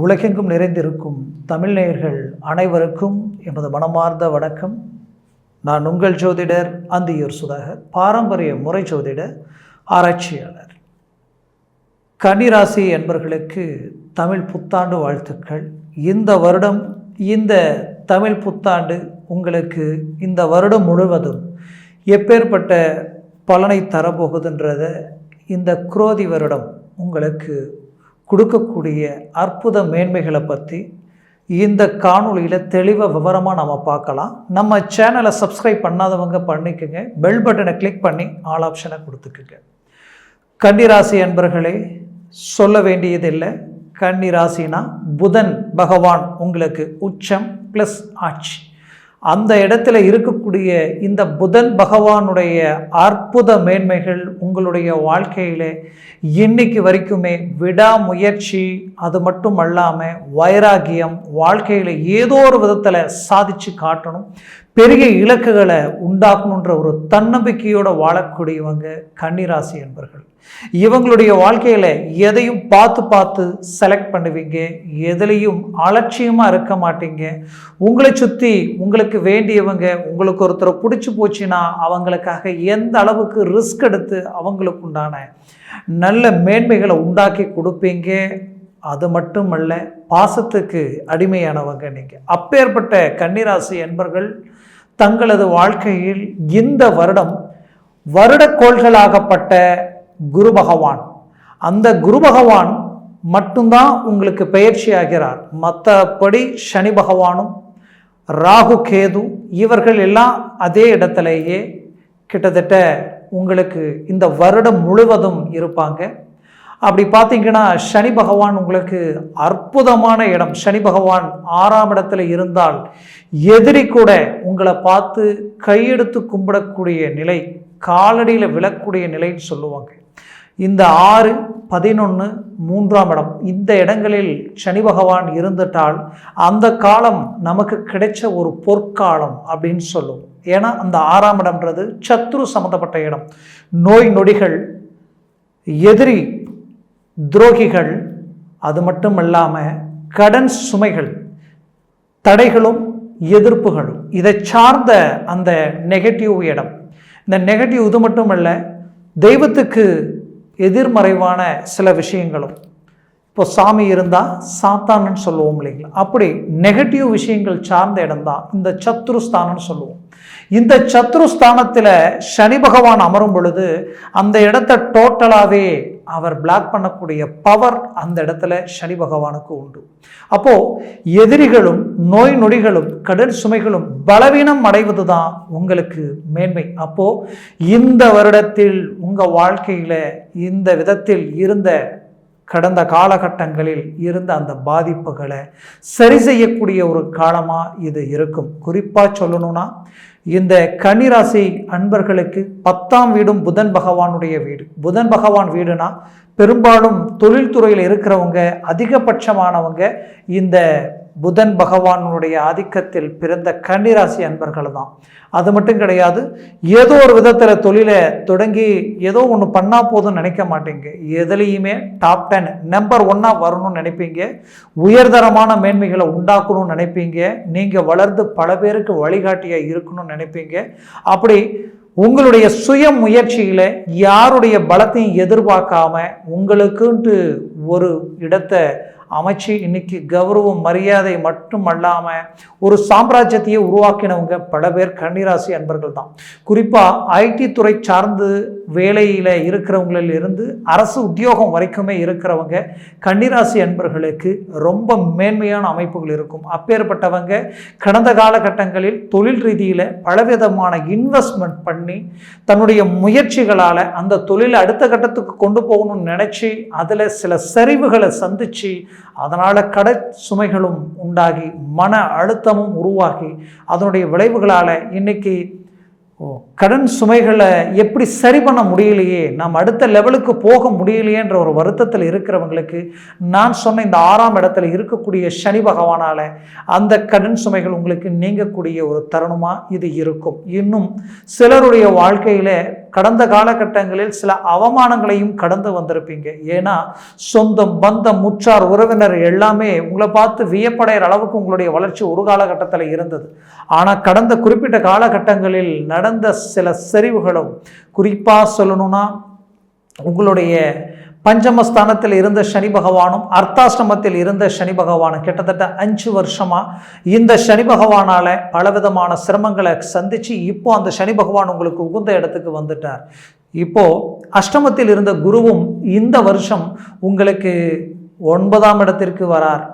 உலகெங்கும் நிறைந்திருக்கும் தமிழ் நேயர்கள் அனைவருக்கும் எமது மனமார்ந்த வணக்கம். நான் உங்கள் ஜோதிடர் அந்தியூர் சுதாகர் பாரம்பரிய முறை ஜோதிடர் ஆராய்ச்சியாளர். கன்னிராசி என்பர்களுக்கு தமிழ் புத்தாண்டு வாழ்த்துக்கள். இந்த வருடம் இந்த தமிழ் புத்தாண்டு உங்களுக்கு இந்த வருடம் முழுவதும் எப்பேற்பட்ட பலனை தரப்போகுதுன்றத இந்த குரோதி வருடம் உங்களுக்கு கொடுக்கக்கூடிய அற்புத மேன்மைகளை பற்றி இந்த காணொலியில் தெளிவாக விவரமாக நம்ம பார்க்கலாம். நம்ம சேனலை சப்ஸ்கிரைப் பண்ணாதவங்க பண்ணிக்கோங்க. பெல் பட்டனை கிளிக் பண்ணி ஆல் ஆப்ஷனை கொடுத்துக்குங்க. கன்னிராசி அன்பர்களே சொல்ல வேண்டியதில்லை. கன்னிராசினா புதன் பகவான் உங்களுக்கு உச்சம் ப்ளஸ் ஆட்சி. அந்த இடத்துல இருக்கக்கூடிய இந்த புதன் பகவானுடைய அற்புத மேன்மைகள் உங்களுடைய வாழ்க்கையில் இன்னைக்கு வரைக்குமே விடாமுயற்சி அது மட்டும் அல்லாமல் வைராகியம் வாழ்க்கையில் ஏதோ ஒரு விதத்தில் சாதிச்சு காட்டணும். பெரிய இலக்குகளை உண்டாக்கணுன்ற ஒரு தன்னம்பிக்கையோடு வாழக்கூடியவங்க கன்னிராசி என்பர்கள். இவங்களுடைய வாழ்க்கையில் எதையும் பார்த்து பார்த்து செலக்ட் பண்ணுவீங்க எதுலேயும் அலட்சியமாக இருக்க மாட்டீங்க. உங்களை சுற்றி உங்களுக்கு வேண்டியவங்க உங்களுக்கு ஒருத்தரை பிடிச்சி போச்சுன்னா அவங்களுக்காக எந்த அளவுக்கு ரிஸ்க் எடுத்து அவங்களுக்கு உண்டான நல்ல மேன்மைகளை உண்டாக்கி கொடுப்பீங்க? அது மட்டுமல்ல பாசத்துக்கு அடிமையானவங்க நீங்கள் அப்பேற்பட்ட கன்னிராசி என்பர்கள் தங்களது வாழ்க்கையில் இந்த வருடம் வருடக்கோள்களாகப்பட்ட குரு பகவான். அந்த குரு பகவான் மட்டும்தான் உங்களுக்கு பயிற்சி ஆகிறார். மற்றபடி சனி பகவானும் ராகு கேது இவர்கள் எல்லாம் அதே இடத்துலையே கிட்டத்தட்ட உங்களுக்கு இந்த வருடம் முழுவதும் இருப்பாங்க. அப்படி பார்த்தீங்கன்னா சனி பகவான் உங்களுக்கு அற்புதமான இடம். சனி பகவான் ஆறாம் இடத்துல இருந்தால் எதிரி கூட உங்களை பார்த்து கையெடுத்து கும்பிடக்கூடிய நிலை காலடியில் விழக்கூடிய நிலைன்னு சொல்லுவாங்க. இந்த ஆறு பதினொன்று மூன்றாம் இடம். இந்த இடங்களில் சனி பகவான் இருந்துட்டால் அந்த காலம் நமக்கு கிடைச்ச ஒரு பொற்காலம் அப்படின்னு சொல்லுவோம். ஏன்னா அந்த ஆறாம் இடம்ன்றது சத்ரு சம்மந்தப்பட்ட இடம். நோய் நொடிகள் எதிரி துரோகிகள் அது மட்டும் இல்லாமல் கடன் சுமைகள் தடைகளும் எதிர்ப்புகளும். இதை சார்ந்த அந்த நெகட்டிவ் இடம். இந்த நெகட்டிவ் இது மட்டும் அல்ல தெய்வத்துக்கு எதிர்மறைவான சில விஷயங்களும். இப்போ சாமி இருந்தால் சாத்தான்னு சொல்லுவோம் இல்லைங்களா? அப்படி நெகட்டிவ் விஷயங்கள் சார்ந்த இடம்தான். இந்த சத்ருஸ்தானம்னு சொல்லுவோம். இந்த சத்ருஸ்தானத்தில் சனி பகவான் அமரும் பொழுது அந்த இடத்த டோட்டலாகவே அவர் பிளாக் பண்ணக்கூடிய பவர் அந்த இடத்துல சனி பகவானுக்கு உண்டு. அப்போது எதிரிகளும் நோய் நொடிகளும் கடல் சுமைகளும் பலவீனம் அடைவது தான் உங்களுக்கு மேன்மை. அப்போது இந்த வருடத்தில் உங்கள் வாழ்க்கையில் இந்த விதத்தில் இருந்த கடந்த காலகட்டங்களில் இருந்த அந்த பாதிப்புகளை சரி செய்யக்கூடிய ஒரு காலமாக இது இருக்கும். குறிப்பாக சொல்லணும்னா இந்த கன்னிராசி அன்பர்களுக்கு பத்தாம் வீடும் புதன் பகவானுடைய வீடு. புதன் பகவான் வீடுனா பெரும்பாலும் தொழில்துறையில் இருக்கிறவங்க அதிகபட்சமானவங்க இந்த புதன் பகவானுடைய ஆதிக்கத்தில் பிறந்த கன்னிராசி அன்பர்கள் தான் அது மட்டும் கிடையாது ஏதோ ஒரு விதத்தில் தொழிலை தொடங்கி ஏதோ ஒன்று பண்ணால் போதும் நினைக்க மாட்டீங்க. எதுலேயுமே டாப் டென் நம்பர் ஒன்னாக வரணும்னு நினைப்பீங்க. உயர்தரமான மேன்மைகளை உண்டாக்கணும்னு நினைப்பீங்க. நீங்கள் வளர்ந்து பல பேருக்கு வழிகாட்டியாக இருக்கணும்னு நினைப்பீங்க. அப்படி உங்களுடைய சுய முயற்சியில் யாருடைய பலத்தையும் எதிர்பார்க்காம உங்களுக்குன்ட்டு ஒரு இடத்தை அமைச்சு இன்னைக்கு கௌரவம் மரியாதை மட்டும் அல்லாமல் ஒரு சாம்ராஜ்யத்தையே உருவாக்கினவங்க பல பேர் கன்னிராசி அன்பர்கள் தான் குறிப்பாக ஐடி துறை சார்ந்து வேலையில் இருக்கிறவங்களில் இருந்து அரசு உத்தியோகம் வரைக்குமே இருக்கிறவங்க கன்னிராசி அன்பர்களுக்கு ரொம்ப மேன்மையான அமைப்புகள் இருக்கும். அப்பேற்பட்டவங்க கடந்த காலகட்டங்களில் தொழில் ரீதியில் பலவிதமான இன்வெஸ்ட்மெண்ட் பண்ணி தன்னுடைய முயற்சிகளால் அந்த தொழிலை அடுத்த கட்டத்துக்கு கொண்டு போகணும்னு நினச்சி அதில் சில சரிவுகளை சந்தித்து அதனால் கடை சுமைகளும் உண்டாகி மன அழுத்தமும் உருவாகி அதனுடைய விளைவுகளால் இன்றைக்கி கடன் சுமைகளை எப்படி சரி பண்ண முடியலையே நாம் அடுத்த லெவலுக்கு போக முடியலையேன்ற ஒரு வருத்தத்தில் இருக்கிறவங்களுக்கு நான் சொன்ன இந்த ஆறாம் இடத்துல இருக்கக்கூடிய சனி பகவானால் அந்த கடன் சுமைகள் உங்களுக்கு நீங்கக்கூடிய ஒரு தருணமாக இது இருக்கும். இன்னும் சிலருடைய வாழ்க்கையில் கடந்த காலகட்டங்களில் சில அவமானங்களையும் கடந்து வந்திருப்பீங்க. ஏன்னா சொந்தம் பந்தம் முற்றார் உறவினர் எல்லாமே உங்களை பார்த்து வியப்படைகிற அளவுக்கு உங்களுடைய வளர்ச்சி ஒரு காலகட்டத்தில் இருந்தது. ஆனால் கடந்த குறிப்பிட்ட காலகட்டங்களில் நடந்த சில சரிவுகளும் குறிப்பாக சொல்லணும்னா உங்களுடைய பஞ்சமஸ்தானத்தில் இருந்த சனி பகவானும் அர்த்தாஷ்டமத்தில் இருந்த சனி பகவானும் கிட்டத்தட்ட அஞ்சு வருஷமாக இந்த சனி பகவானால் பலவிதமான சிரமங்களை சந்தித்து இப்போ அந்த சனி பகவான் உங்களுக்கு உகுந்த இடத்துக்கு வந்துட்டார். இப்போது அஷ்டமத்தில் இருந்த குருவும் இந்த வருஷம் உங்களுக்கு ஒன்பதாம் இடத்திற்கு வரார்.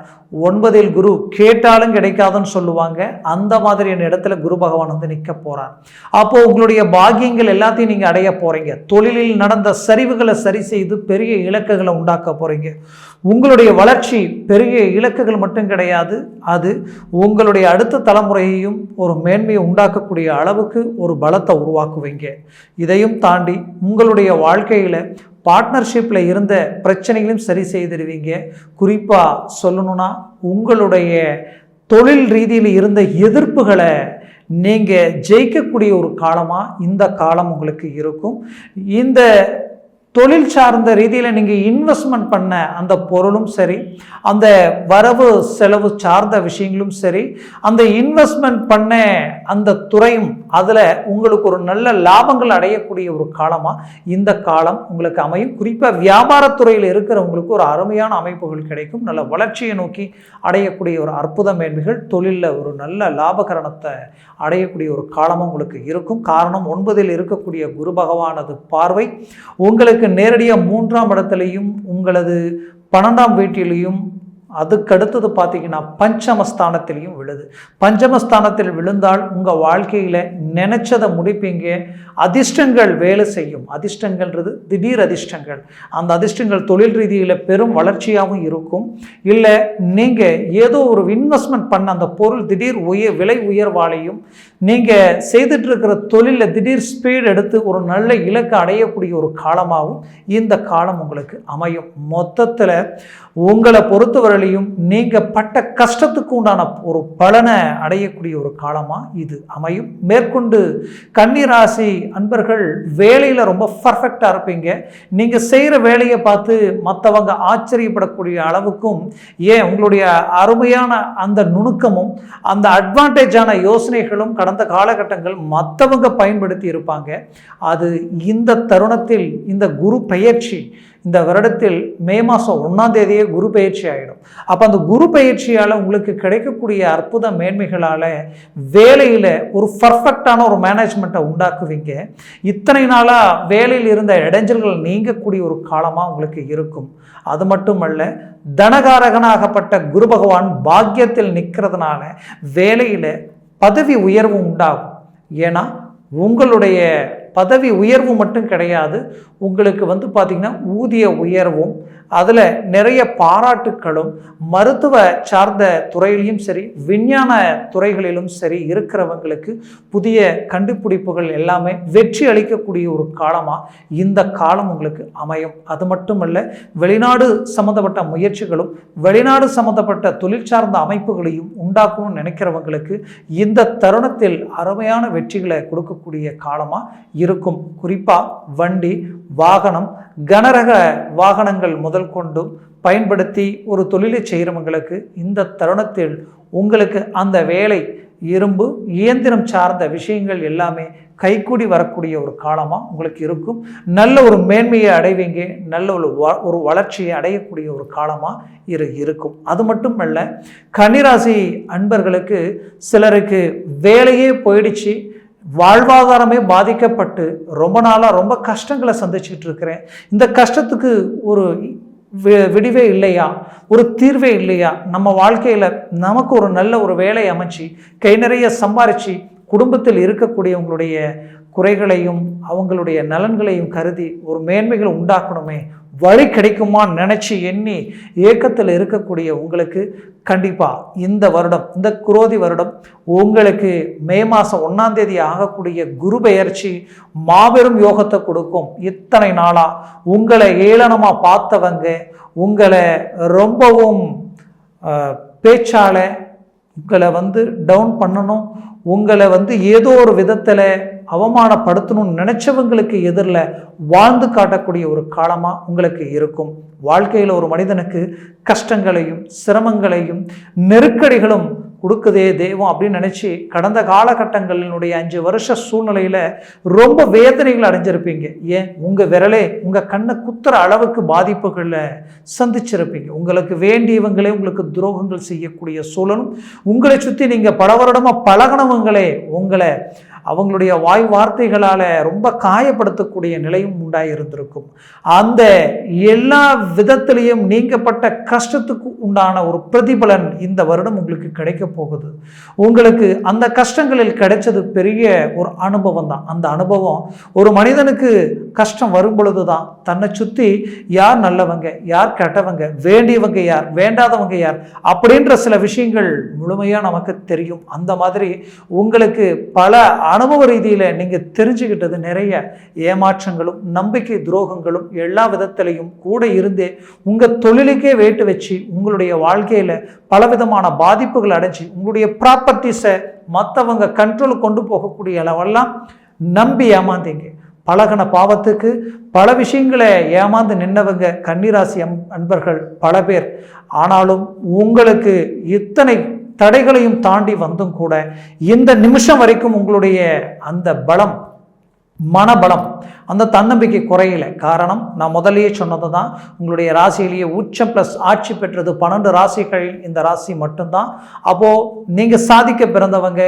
ஒன்பதில் குரு கேட்டாலும் கிடைக்காதுன்னு சொல்லுவாங்க. அந்த மாதிரியான இடத்துல குரு பகவான் வந்து நிற்க போகிறார் அப்போது உங்களுடைய பாக்கியங்கள் எல்லாத்தையும் நீங்கள் அடைய போகிறீங்க தொழிலில் நடந்த சரிவுகளை சரி செய்து பெரிய இலக்குகளை உண்டாக்க போகிறீங்க உங்களுடைய வளர்ச்சி பெரிய இலக்குகள் மட்டும் கிடையாது. அது உங்களுடைய அடுத்த தலைமுறையையும் ஒரு மேன்மையை உண்டாக்கக்கூடிய அளவுக்கு ஒரு பலத்தை உருவாக்குவீங்க. இதையும் தாண்டி உங்களுடைய வாழ்க்கையில் பார்ட்னர்ஷிப்பில் இருந்த பிரச்சனைகளையும் சரி செய்திருவீங்க. குறிப்பாக சொல்லணும்னா உங்களுடைய தொழில் ரீதியில் இருந்த எதிர்ப்புகளை நீங்கள் ஜெயிக்கக்கூடிய ஒரு காலமாக இந்த காலம் உங்களுக்கு இருக்கும். இந்த தொழில் சார்ந்த ரீதியில் நீங்கள் இன்வெஸ்ட்மெண்ட் பண்ண அந்த பொருளும் சரி அந்த வரவு செலவு சார்ந்த விஷயங்களும் சரி அந்த இன்வெஸ்ட்மெண்ட் பண்ண அந்த துறையும் அதில் உங்களுக்கு ஒரு நல்ல லாபங்கள் அடையக்கூடிய ஒரு காலமாக இந்த காலம் உங்களுக்கு அமையும். குறிப்பாக வியாபாரத்துறையில் இருக்கிறவங்களுக்கு ஒரு அருமையான அமைப்புகள் கிடைக்கும். நல்ல வளர்ச்சியை நோக்கி அடையக்கூடிய ஒரு அற்புத மேன்மைகள் தொழிலில் ஒரு நல்ல லாபகரணத்தை அடையக்கூடிய ஒரு காலமும் உங்களுக்கு இருக்கும். காரணம் ஒன்பதில் இருக்கக்கூடிய குரு பகவானது பார்வை. உங்களுக்கு உங்களுக்கு நேரடியாக மூன்றாம் இடத்துலையும் உங்களது பன்னெண்டாம் வீட்டிலையும் அதுக்கடுத்தது பார்த்தீங்கன்னா பஞ்சமஸ்தானத்திலையும் விழுது. பஞ்சமஸ்தானத்தில் விழுந்தால் உங்கள் வாழ்க்கையில் நினச்சதை முடிப்பீங்க. அதிர்ஷ்டங்கள் வேலை செய்யும். அதிர்ஷ்டங்கள்ன்றது திடீர் அதிர்ஷ்டங்கள். அந்த அதிர்ஷ்டங்கள் தொழில் ரீதியில் பெரும் வளர்ச்சியாகவும் இருக்கும். இல்லை நீங்கள் ஏதோ ஒரு இன்வெஸ்ட்மெண்ட் பண்ண அந்த பொருள் திடீர் உயர் விலை உயர்வாலையும் நீங்கள் செய்துட்ருக்கிற தொழிலில் திடீர் ஸ்பீடு எடுத்து ஒரு நல்ல இலக்கை அடையக்கூடிய ஒரு காலமாகவும் இந்த காலம் உங்களுக்கு அமையும். மொத்தத்தில் உங்களை பொறுத்தவரையிலையும் நீங்கள் பட்ட கஷ்டத்துக்கு உண்டான ஒரு பலனை அடையக்கூடிய ஒரு காலமாக இது அமையும். மேற்கொண்டு கன்னிராசி அன்பர்கள் வேலையில் ரொம்ப பர்ஃபெக்டாக இருப்பீங்க. நீங்கள் செய்கிற வேலையை பார்த்து மற்றவங்க ஆச்சரியப்படக்கூடிய அளவுக்கும் ஏன் உங்களுடைய அருமையான அந்த நுணுக்கமும் அந்த அட்வான்டேஜான யோசனைகளும் கடந்த காலகட்டங்கள் மற்றவங்க பயன்படுத்தி இருப்பாங்க. அது இந்த தருணத்தில் இந்த குரு பெயர்ச்சி இந்த வருடத்தில் மே மாதம் ஒன்றாம் தேதியே குரு பயிற்சி ஆகிடும் அப்போ அந்த குரு பயிற்சியால் உங்களுக்கு கிடைக்கக்கூடிய அற்புத மேன்மைகளால் வேலையில் ஒரு பர்ஃபெக்டான ஒரு மேனேஜ்மெண்ட்டை உண்டாக்குவீங்க. இத்தனை நாளாக வேலையில் இருந்த இடைஞ்சல்கள் நீங்கக்கூடிய ஒரு காலமாக உங்களுக்கு இருக்கும். அது மட்டுமல்ல தனகாரகனாகப்பட்ட குரு பகவான் பாக்கியத்தில் நிற்கிறதுனால வேலையில் பதவி உயர்வு உண்டாகும். ஏன்னா உங்களுடைய பதவி உயர்வு மட்டும் கிடையாது. உங்களுக்கு வந்து பார்த்திங்கன்னா ஊதிய உயர்வும் அதில் நிறைய பாராட்டுக்களும் மருத்துவ சார்ந்த துறையிலையும் சரி விஞ்ஞான துறைகளிலும் சரி இருக்கிறவங்களுக்கு புதிய கண்டுபிடிப்புகள் எல்லாமே வெற்றி அளிக்கக்கூடிய ஒரு காலமாக இந்த காலம் உங்களுக்கு அமையும். அது மட்டுமல்ல வெளிநாடு சம்மந்தப்பட்ட முயற்சிகளும் வெளிநாடு சம்மந்தப்பட்ட தொழில் சார்ந்த அமைப்புகளையும் உண்டாக்கணும்னு நினைக்கிறவங்களுக்கு இந்த தருணத்தில் அருமையான வெற்றிகளை கொடுக்கக்கூடிய காலமாக இருக்கும். குறிப்பாக வண்டி வாகனம் கனரக வாகனங்கள் முதல் கொண்டும் பயன்படுத்தி ஒரு தொழிலை செய்கிறவங்களுக்கு இந்த தருணத்தில் உங்களுக்கு அந்த வேலை இரும்பு இயந்திரம் சார்ந்த விஷயங்கள் எல்லாமே கைக்கூடி வரக்கூடிய ஒரு காலமாக உங்களுக்கு இருக்கும். நல்ல ஒரு மேன்மையை அடைவீங்க நல்ல ஒரு வ ஒரு வளர்ச்சியை அடையக்கூடிய ஒரு காலமாக இரு இருக்கும். அது மட்டும் அல்ல கன்னிராசி அன்பர்களுக்கு சிலருக்கு வேலையே போயிடுச்சு வாழ்வாதாரமே பாதிக்கப்பட்டு ரொம்ப நாளாக ரொம்ப கஷ்டங்களை சந்திச்சிட்டு இருக்கிறேன். இந்த கஷ்டத்துக்கு ஒரு விடிவே இல்லையா? ஒரு தீர்வே இல்லையா? நம்ம வாழ்க்கையில் நமக்கு ஒரு நல்ல ஒரு வேலை அமைச்சு கை நிறைய சம்பாரித்து குடும்பத்தில் இருக்கக்கூடியவங்களுடைய குறைகளையும் அவங்களுடைய நலன்களையும் கருதி ஒரு மேன்மைகளை உண்டாக்கணுமே வழி கிடைக்குமான்னு நினச்சி எண்ணி ஏக்கத்தில் இருக்கக்கூடிய உங்களுக்கு கண்டிப்பாக இந்த வருடம் இந்த குரோதி வருடம் உங்களுக்கு மே மாதம் ஒன்றாம் தேதி ஆகக்கூடிய குரு பெயர்ச்சி மாபெரும் யோகத்தை கொடுக்கும். இத்தனை நாளாக உங்களை ஏளனமாக பார்த்தவங்க உங்களை ரொம்பவும் பேச்சால் உங்களை வந்து டவுன் பண்ணணும் உங்களை வந்து ஏதோ ஒரு விதத்தில் அவமானப்படுத்தணும்னு நினச்சவங்களுக்கு எதிரில் வாழ்ந்து காட்டக்கூடிய ஒரு காலமாக உங்களுக்கு இருக்கும். வாழ்க்கையில் ஒரு மனிதனுக்கு கஷ்டங்களையும் சிரமங்களையும் நெருக்கடிகளும் கொடுக்குதே தெய்வம் அப்படின்னு நினச்சி கடந்த காலகட்டங்களினுடைய அஞ்சு வருஷ சூழ்நிலையில் ரொம்ப வேதனைகள் அடைஞ்சிருப்பீங்க. ஏன்? உங்கள் விரலே உங்கள் கண்ணை குத்துற அளவுக்கு பாதிப்புகளை சந்திச்சிருப்பீங்க. உங்களுக்கு வேண்டியவங்களே உங்களுக்கு துரோகங்கள் செய்யக்கூடிய சூழலும் உங்களை சுற்றி நீங்கள் பல வருடமாக பழகினவங்களே உங்களை அவங்களுடைய வாய் வார்த்தைகளால் ரொம்ப காயப்படுத்தக்கூடிய நிலையும் உண்டாயிருந்திருக்கும். அந்த எல்லா விதத்திலையும் நீங்கப்பட்ட கஷ்டத்துக்கு உண்டான ஒரு பிரதிபலன் இந்த வருடம் உங்களுக்கு கிடைக்க போகுது. உங்களுக்கு அந்த கஷ்டங்களில் கிடைச்சது பெரிய ஒரு அனுபவம் தான். அந்த அனுபவம் ஒரு மனிதனுக்கு கஷ்டம் வரும் பொழுது தான் தன்னை சுற்றி யார் நல்லவங்க யார் கெட்டவங்க வேண்டியவங்க யார் வேண்டாதவங்க யார் அப்படின்ற சில விஷயங்கள் முழுமையாக நமக்கு தெரியும். அந்த மாதிரி உங்களுக்கு பல அனுபவ ரீதியில் நீங்கள் தெரிஞ்சுக்கிட்டது நிறைய ஏமாற்றங்களும் நம்பிக்கை துரோகங்களும் எல்லா விதத்திலையும் கூட இருந்தே உங்கள் தொழிலுக்கே வேட்டு வச்சு உங்களுடைய வாழ்க்கையில் பலவிதமான பாதிப்புகள் அடைஞ்சு உங்களுடைய ப்ராப்பர்ட்டிஸை மற்றவங்க கண்ட்ரோல் கொண்டு போகக்கூடிய அளவெல்லாம் நம்பி ஏமாந்தீங்க. பழகின பாவத்துக்கு பல விஷயங்களை ஏமாந்து நின்னவங்க கன்னிராசி அம் அன்பர்கள் பல பேர். ஆனாலும் உங்களுக்கு இத்தனை தடைகளையும் தாண்டி வந்தும் கூட இந்த நிமிஷம் வரைக்கும் உங்களுடைய அந்த பலம் மனபலம் அந்த தன்னம்பிக்கை குறையல. காரணம் நான் முதலேயே சொன்னது தான் உங்களுடைய ராசியிலேயே உச்சம் ப்ளஸ் ஆட்சி பெற்றது பன்னெண்டு ராசிகளில் இந்த ராசி மட்டும்தான். அப்போது நீங்கள் சாதிக்க பிறந்தவங்க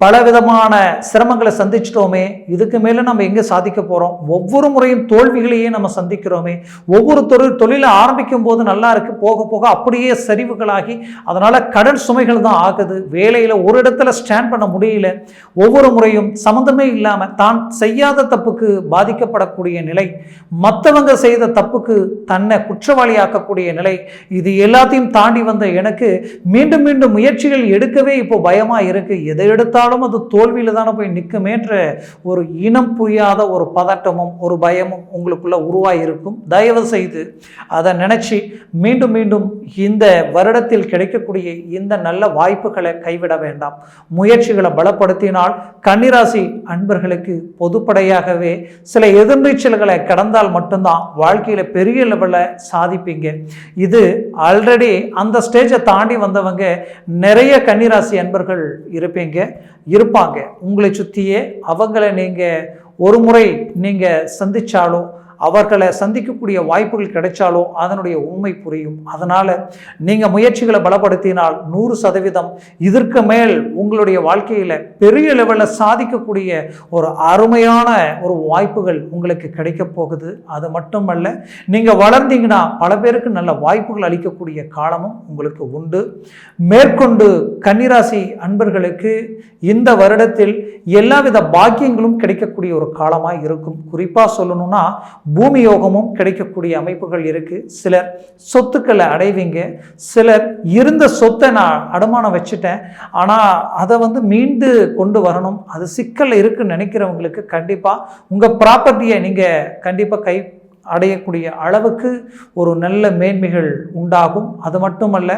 பல விதமான சிரமங்களை சந்திச்சிட்டோமே இதுக்கு மேலே நம்ம எங்கே சாதிக்க போகிறோம் ஒவ்வொரு முறையும் தோல்விகளையே நம்ம சந்திக்கிறோமே ஒவ்வொரு தொழில் தொழிலை ஆரம்பிக்கும் போது நல்லா இருக்குது போக போக அப்படியே சரிவுகளாகி அதனால் கடன் சுமைகள் தான் ஆகுது. வேலையில் ஒரு இடத்துல ஸ்டாண்ட் பண்ண முடியல. ஒவ்வொரு முறையும் சம்மந்தமே இல்லாமல் தான் செய்யாத தப்புக்கு பாதிக்கப்படக்கூடிய நிலை மற்றவங்க செய்த தப்புக்கு தன்னை குற்றவாளியாக்கக்கூடிய நிலை இது எல்லாத்தையும் தாண்டி வந்த எனக்கு மீண்டும் மீண்டும் முயற்சிகள் எடுக்கவே இப்போ பயமாக இருக்குது எதை எடுத்தால் இருந்தாலும் அது தோல்வியில் தானே போய் நிற்குமேன்ற ஒரு இனம் புரியாத ஒரு பதட்டமும் ஒரு பயமும் உங்களுக்குள்ள உருவாகியிருக்கும் தயவு செய்து அதை நினச்சி மீண்டும் மீண்டும் இந்த வருடத்தில் கிடைக்கக்கூடிய இந்த நல்ல வாய்ப்புகளை கைவிட வேண்டாம். முயற்சிகளை பலப்படுத்தினால் கன்னிராசி அன்பர்களுக்கு பொதுப்படையாகவே சில எதிர்நீச்சல்களை கடந்தால் மட்டும்தான் வாழ்க்கையில் பெரிய லெவலில் சாதிப்பீங்க. இது ஆல்ரெடி அந்த ஸ்டேஜை தாண்டி வந்தவங்க நிறைய கன்னிராசி அன்பர்கள் இருப்பீங்க. இருப்பாங்க. உங்களை சுற்றியே அவங்கள நீங்கள் ஒரு முறை நீங்கள் சந்தித்தாலும் அவர்களை சந்திக்கக்கூடிய வாய்ப்புகள் கிடைச்சாலோ அதனுடைய உண்மை புரியும். அதனால் நீங்கள் முயற்சிகளை பலப்படுத்தினால் நூறு சதவீதம் இதற்கு மேல் உங்களுடைய வாழ்க்கையில் பெரிய லெவலில் சாதிக்கக்கூடிய ஒரு அருமையான ஒரு வாய்ப்புகள் உங்களுக்கு கிடைக்க போகுது. அது மட்டுமல்ல நீங்கள் வளர்ந்தீங்கன்னா பல பேருக்கு நல்ல வாய்ப்புகள் அளிக்கக்கூடிய காலமும் உங்களுக்கு உண்டு. மேற்கொண்டு கன்னிராசி அன்பர்களுக்கு இந்த வருடத்தில் எல்லாவித பாக்கியங்களும் கிடைக்கக்கூடிய ஒரு காலமாக இருக்கும். குறிப்பாக சொல்லணும்னா பூமி யோகமும் கிடைக்கக்கூடிய அமைப்புகள் இருக்குது சிலர் சொத்துக்களை அடைவீங்க. சிலர் இருந்த சொத்தை நான் அடமானம் வச்சுட்டேன். ஆனால் அதை வந்து மீண்டு கொண்டு வரணும். அது சிக்கல் இருக்குன்னு நினைக்கிறவங்களுக்கு கண்டிப்பாக உங்கள் ப்ராப்பர்ட்டியை நீங்கள் கண்டிப்பாக கை அடையக்கூடிய அளவுக்கு ஒரு நல்ல மேன்மைகள் உண்டாகும். அது மட்டுமல்ல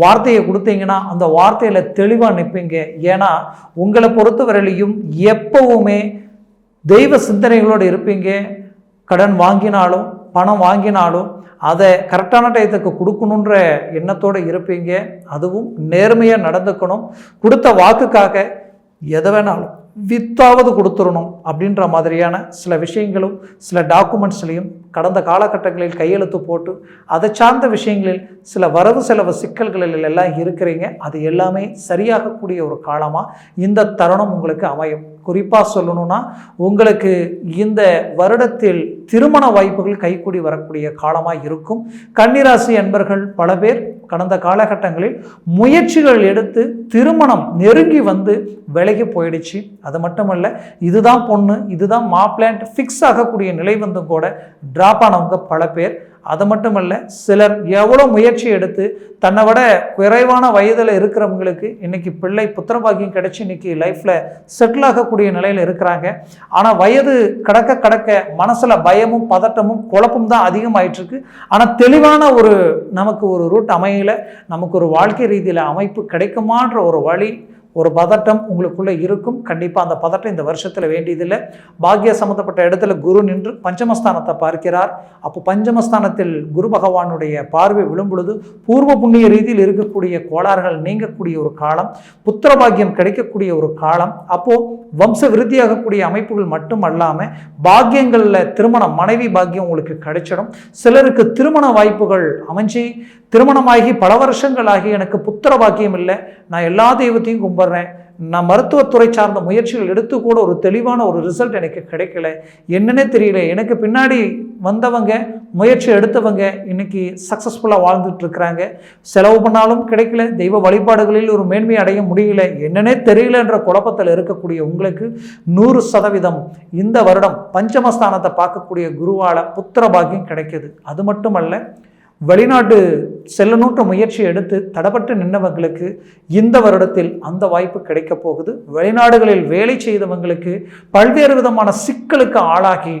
வார்த்தையை கொடுத்தீங்கன்னா அந்த வார்த்தையில் தெளிவாக நிற்பீங்க. ஏன்னா உங்களை பொறுத்தவரையிலையும் எப்பவுமே தெய்வ சிந்தனைகளோடு இருப்பீங்க. கடன் வாங்கினாலும் பணம் வாங்கினாலும் அதை கரெக்டான டயத்துக்கு கொடுக்கணுன்ற எண்ணத்தோடு இருப்பீங்க. அதுவும் நேர்மையாக நடந்துக்கணும். கொடுத்த வாக்குக்காக எதை வேணாலும் வித்தாவது கொடுத்துடணும் அப்படின்ற மாதிரியான சில விஷயங்களும் சில டாக்குமெண்ட்ஸ்லையும் கடந்த காலகட்டங்களில் கையெழுத்து போட்டு அதை சார்ந்த விஷயங்களில் சில வரவு செலவு சிக்கல்களில் எல்லாம் இருக்கிறீங்க. அது எல்லாமே சரியாகக்கூடிய ஒரு காலமாக இந்த தருணம் உங்களுக்கு அமையும். குறிப்பாக சொல்லணும்னா உங்களுக்கு இந்த வருடத்தில் திருமண வாய்ப்புகள் கைக்கூடி வரக்கூடிய காலமாக இருக்கும். கன்னிராசி அன்பர்கள் பல பேர் கடந்த காலகட்டங்களில் முயற்சிகள் எடுத்து திருமணம் நெருங்கி வந்து விலகி போயிடுச்சு. அது மட்டுமல்ல இதுதான் பொண்ணு இதுதான் மாப்பிளான்ட் ஃபிக்ஸ் ஆகக்கூடிய நிலை வந்தும் கூட ட்ராப் ஆனவங்க பல பேர். அது மட்டுமல்ல சிலர் எவ்வளோ முயற்சி எடுத்து தன்னை விட குறைவான வயதில் இருக்கிறவங்களுக்கு இன்னைக்கு பிள்ளை புத்திரபாக்கியம் கிடச்சி இன்னைக்கு லைஃப்பில் செட்டில் ஆகக்கூடிய நிலையில் இருக்கிறாங்க. ஆனால் வயது கடக்க கடக்க மனசில் பயமும் பதட்டமும் குழப்பம் தான் அதிகமாயிட்டுருக்கு. ஆனால் தெளிவான ஒரு நமக்கு ஒரு ரூட் அமையல. நமக்கு ஒரு வாழ்க்கை ரீதியில் அமைப்பு கிடைக்குமான்ற ஒரு வழி ஒரு பதட்டம் உங்களுக்குள்ளே இருக்கும். கண்டிப்பாக அந்த பதட்டம் இந்த வருஷத்தில் வேண்டியதில்லை. பாக்கிய சம்மந்தப்பட்ட இடத்துல குரு நின்று பஞ்சமஸ்தானத்தை பார்க்கிறார். அப்போ பஞ்சமஸ்தானத்தில் குரு பகவானுடைய பார்வை விழும்பொழுது பூர்வ புண்ணிய ரீதியில் இருக்கக்கூடிய கோளாறுகள் நீங்கக்கூடிய ஒரு காலம் புத்திர பாக்கியம் கிடைக்கக்கூடிய ஒரு காலம். அப்போது வம்ச விருத்தியாகக்கூடிய அமைப்புகள் மட்டும் அல்லாமல் பாக்கியங்களில் திருமணம் மனைவி பாக்கியம் உங்களுக்கு கிடைச்சிடும். சிலருக்கு திருமண வாய்ப்புகள் அமைஞ்சு திருமணமாகி பல வருஷங்களாகி எனக்கு புத்திர பாக்கியம் இல்லை. நான் எல்லா தெய்வத்தையும் கும்பிட்றேன் நான் மருத்துவத்துறை சார்ந்த முயற்சிகள் எடுத்து கூட ஒரு தெளிவான ஒரு ரிசல்ட் எனக்கு கிடைக்கல. என்னன்னே தெரியல. எனக்கு பின்னாடி வந்தவங்க முயற்சி எடுத்தவங்க இன்னைக்கு சக்ஸஸ்ஃபுல்லாக வாழ்ந்துட்டு இருக்கிறாங்க. செலவு பண்ணாலும் கிடைக்கல. தெய்வ வழிபாடுகளில் ஒரு மேன்மை அடைய முடியல. என்னன்னே தெரியலன்ற குழப்பத்தில் இருக்கக்கூடிய உங்களுக்கு நூறு சதவீதம் இந்த வருடம் பஞ்சமஸ்தானத்தை பார்க்கக்கூடிய குருவால புத்திர பாக்கியம் கிடைக்கிது. அது மட்டுமல்ல வெளிநாட்டு செல்லணுன்ற முயற்சி எடுத்து தடப்பட்டு நின்றவங்களுக்கு இந்த வருடத்தில் அந்த வாய்ப்பு கிடைக்க போகுது. வெளிநாடுகளில் வேலை செய்தவங்களுக்கு பல்வேறு விதமான சிக்கலுக்கு ஆளாகி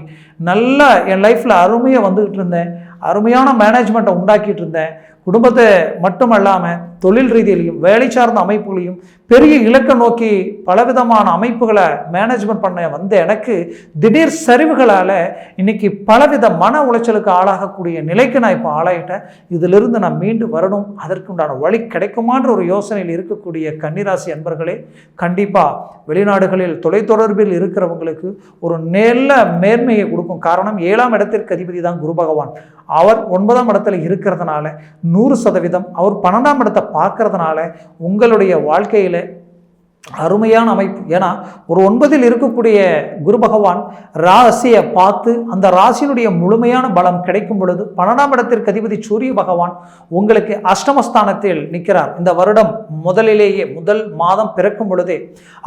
நல்லா என் லைஃப்பில் அருமையாக வந்துக்கிட்டு இருந்தேன். அருமையான மேனேஜ்மெண்ட்டை உண்டாக்கிட்டு இருந்தேன். குடும்பத்தை மட்டும் அல்லாமல் தொழில் ரீதியிலையும் வேலை சார்ந்த அமைப்புகளையும் பெரிய இலக்கை நோக்கி பலவிதமான அமைப்புகளை மேனேஜ்மெண்ட் பண்ண வந்த எனக்கு திடீர் சரிவுகளால் இன்னைக்கு பலவித மன உளைச்சலுக்கு ஆளாகக்கூடிய நிலைக்கு நான் இப்போ ஆளாயிட்டேன். இதிலிருந்து நான் மீண்டு வரணும். அதற்குண்டான வழி கிடைக்குமான்ற ஒரு யோசனையில் இருக்கக்கூடிய கன்னிராசி அன்பர்களே கண்டிப்பாக வெளிநாடுகளில் தொலைத்தொடர்பில் இருக்கிறவங்களுக்கு ஒரு நல்ல மேன்மையை கொடுக்கும் காரணம் ஏழாம் இடத்திற்கு அதிபதி தான் குரு பகவான். அவர் ஒன்பதாம் இடத்துல இருக்கிறதுனால நூறு சதவீதம் அவர் பன்னெண்டாம் இடத்தை பார்க்கறதுனால உங்களுடைய வாழ்க்கையில் அருமையான அமைப்பு. ஏன்னா ஒரு ஒன்பதில் இருக்கக்கூடிய குரு பகவான் ராசியை பார்த்து அந்த ராசியினுடைய முழுமையான பலம் கிடைக்கும் பொழுது பன்னெண்டாம் இடத்திற்கு அதிபதி சூரிய பகவான் உங்களுக்கு அஷ்டமஸ்தானத்தில் நிற்கிறார். இந்த வருடம் முதலிலேயே முதல் மாதம் பிறக்கும் பொழுதே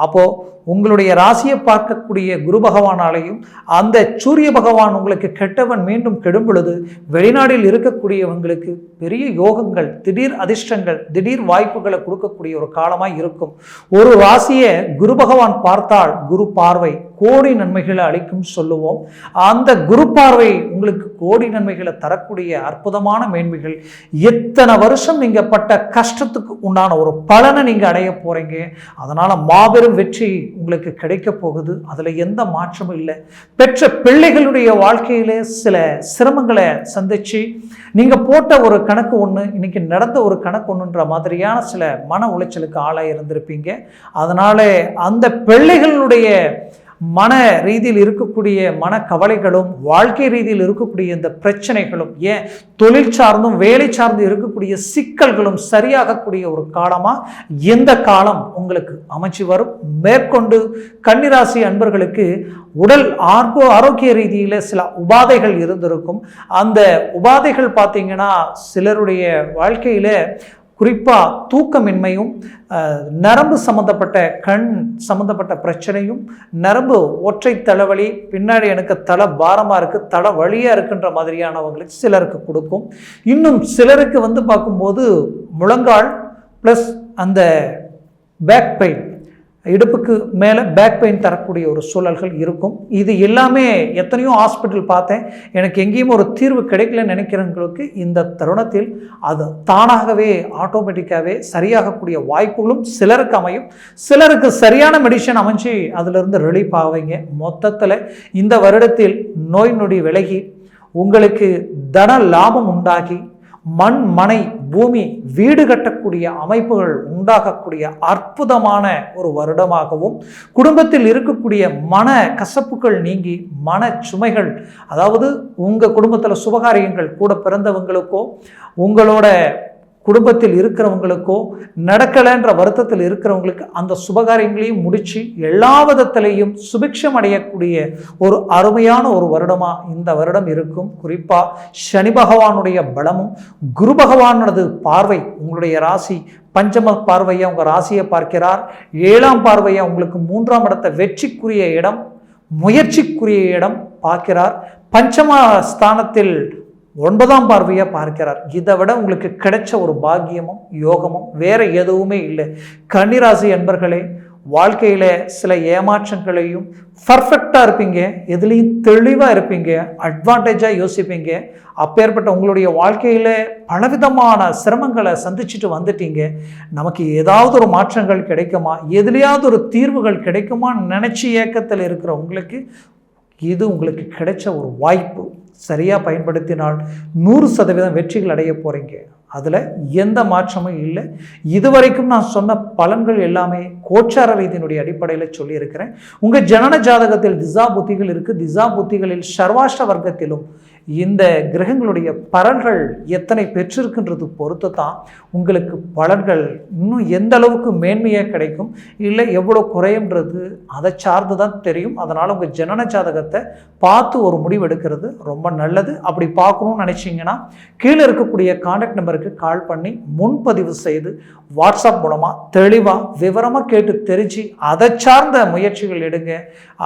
அப்போது உங்களுடைய ராசியை பார்க்கக்கூடிய குரு பகவானாலையும் அந்த சூரிய பகவான் உங்களுக்கு கெட்டவன் மீண்டும் கெடும் பொழுது வெளிநாட்டில் இருக்கக்கூடியவங்களுக்கு பெரிய யோகங்கள் திடீர் அதிர்ஷ்டங்கள் திடீர் வாய்ப்புகளை கொடுக்கக்கூடிய ஒரு காலமாக இருக்கும். ஒரு ராசியை குரு பகவான் பார்த்தால் குரு பார்வை கோடி நன்மைகளை அளிக்கும் சொல்லுவோம். அந்த குரு பார்வை உங்களுக்கு கோடி நன்மைகளை தரக்கூடிய அற்புதமான மேன்மைகள். எத்தனை வருஷம் நீங்கள் பட்ட கஷ்டத்துக்கு உண்டான ஒரு பலனை நீங்கள் அடைய போகிறீங்க அதனால் மாபெரும் வெற்றி உங்களுக்கு கிடைக்க போகுது. அதில் எந்த மாற்றமும் இல்லை. பெற்ற பிள்ளைகளுடைய வாழ்க்கையிலே சில சிரமங்களை சந்திச்சு நீங்கள் போட்ட ஒரு கணக்கு ஒன்று இன்னைக்கு நடந்த ஒரு கணக்கு ஒன்றுன்ற மாதிரியான சில மன உளைச்சலுக்கு ஆளாக இருந்திருப்பீங்க அதனால் அந்த பிள்ளைகளுடைய மன ரீதியில் இருக்கக்கூடிய மன கவலைகளும் வாழ்க்கை ரீதியில் இருக்கக்கூடிய இந்த பிரச்சனைகளும் ஏன் தொழில் சார்ந்தும் வேலை சார்ந்து இருக்கக்கூடிய சிக்கல்களும் சரியாகக்கூடிய ஒரு காலமாக எந்த காலம் உங்களுக்கு அமைச்சு வரும்? மேற்கொண்டு கன்னிராசி அன்பர்களுக்கு உடல் ஆர்வ ஆரோக்கிய ரீதியில் சில உபாதைகள் இருந்திருக்கும். அந்த உபாதைகள் பார்த்திங்கன்னா சிலருடைய வாழ்க்கையில் குறிப்பாக தூக்கமின்மையும் நரம்பு சம்மந்தப்பட்ட கண் சம்மந்தப்பட்ட பிரச்சனையும் நரம்பு ஒற்றை தலைவலி பின்னாடி எனக்கு தலை பாரமாக இருக்குது தலை வழியாக இருக்குன்ற மாதிரியானவங்களுக்கு சிலருக்கு கொடுக்கும். இன்னும் சிலருக்கு வந்து பார்க்கும்போது முழங்கால் ப்ளஸ் அந்த பேக் பெயின் இடுப்புக்கு மேலே பேக் பெயின் தரக்கூடிய ஒரு சூழல்கள் இருக்கும். இது எல்லாமே எத்தனையோ ஹாஸ்பிட்டல் பார்த்தேன். எனக்கு எங்கேயும் ஒரு தீர்வு கிடைக்கலன்னு நினைக்கிறவங்களுக்கு இந்த தருணத்தில் அது தானாகவே ஆட்டோமேட்டிக்காகவே சரியாகக்கூடிய வாய்ப்புகளும் சிலருக்கு அமையும். சிலருக்கு சரியான மெடிசன் அமைஞ்சு அதிலிருந்து ரிலீஃப் ஆவீங்க. மொத்தத்தில் இந்த வருடத்தில் நோய் நொடி விலகி உங்களுக்கு தன லாபம் உண்டாகி மண் மனை பூமி வீடு கட்டக்கூடிய அமைப்புகள் உண்டாகக்கூடிய அற்புதமான ஒரு வருடமாகவும் குடும்பத்தில் இருக்கக்கூடிய மன கசப்புகள் நீங்கி மன சுமைகள் அதாவது உங்கள் குடும்பத்தில் சுபகாரியங்கள் கூட பிறந்தவங்களுக்கோ உங்களோட குடும்பத்தில் இருக்கிறவங்களுக்கோ நடக்கலைன்ற வருத்தத்தில் இருக்கிறவங்களுக்கு அந்த சுபகாரியங்களையும் முடித்து எல்லா விதத்திலையும் சுபிக்ஷம் அடையக்கூடிய ஒரு அருமையான ஒரு வருடமாக இந்த வருடம் இருக்கும். குறிப்பாக சனி பகவானுடைய பலமும் குரு பகவானது பார்வை உங்களுடைய ராசி பஞ்சம பார்வையை உங்கள் ராசியை பார்க்கிறார். ஏழாம் பார்வையை உங்களுக்கு மூன்றாம் இடத்தை வெற்றிக்குரிய இடம் முயற்சிக்குரிய இடம் பார்க்கிறார். பஞ்சம ஸ்தானத்தில் ஒன்பதாம் பார்வையாக பார்க்கிறார். இதை விட உங்களுக்கு கிடைச்ச ஒரு பாக்கியமும் யோகமும் வேற எதுவுமே இல்லை. கன்னிராசி என்பர்களே வாழ்க்கையில் சில ஏமாற்றங்களையும் பர்ஃபெக்டாக இருப்பீங்க எதுலேயும் தெளிவாக இருப்பீங்க அட்வான்டேஜாக யோசிப்பீங்க. அப்பேற்பட்ட உங்களுடைய வாழ்க்கையில் பலவிதமான சிரமங்களை சந்திச்சுட்டு வந்துட்டீங்க. நமக்கு ஏதாவது ஒரு மாற்றங்கள் கிடைக்குமா? எதுலேயாவது ஒரு தீர்வுகள் கிடைக்குமான்னு நினச்சி ஏக்கத்தில் இருக்கிற உங்களுக்கு இது உங்களுக்கு கிடைச்ச ஒரு வாய்ப்பு. சரியாக பயன்படுத்தினால் நூறு சதவீதம் வெற்றிகள் அடைய போகிறீங்க அதில் எந்த மாற்றமும் இல்லை. இதுவரைக்கும் நான் சொன்ன பலன்கள் எல்லாமே கோச்சார ரீதியினுடைய அடிப்படையில் சொல்லியிருக்கிறேன். உங்கள் ஜனன ஜாதகத்தில் திசா புத்திகள் இருக்குது திசா புத்திகளில் சர்வாஷ்ட வர்க்கத்திலும் இந்த கிரகங்களுடைய பலன்கள் எத்தனை பெற்றிருக்கின்றது பொறுத்து தான் உங்களுக்கு பலன்கள் இன்னும் எந்த அளவுக்கு மேன்மையாக கிடைக்கும் இல்லை எவ்வளோ குறையுன்றது அதை சார்ந்து தான் தெரியும். அதனால் உங்கள் ஜனன ஜாதகத்தை பார்த்து ஒரு முடிவு எடுக்கிறது ரொம்ப நல்லது. அப்படி பார்க்கணும்னு நினச்சிங்கன்னா கீழே இருக்கக்கூடிய காண்டாக்ட் நம்பருக்கு கால் பண்ணி முன்பதிவு செய்து வாட்ஸ்அப் மூலமாக தெளிவாக விவரமாக கேட்டு தெரிஞ்சு அதை சார்ந்த முயற்சிகள் எடுங்க.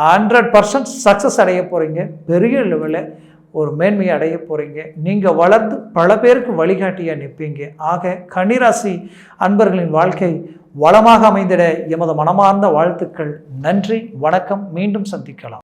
ஹண்ட்ரட் பர்சன்ட் சக்ஸஸ் அடைய போகிறீங்க பெரிய லெவலில் ஒரு மேன்மையை அடைய போகிறீங்க நீங்கள் வளர்ந்து பல பேருக்கு வழிகாட்டியாக நிற்பீங்க ஆக கன்னிராசி அன்பர்களின் வாழ்க்கை வளமாக அமைந்திட எமது மனமார்ந்த வாழ்த்துக்கள். நன்றி வணக்கம். மீண்டும் சந்திக்கலாம்.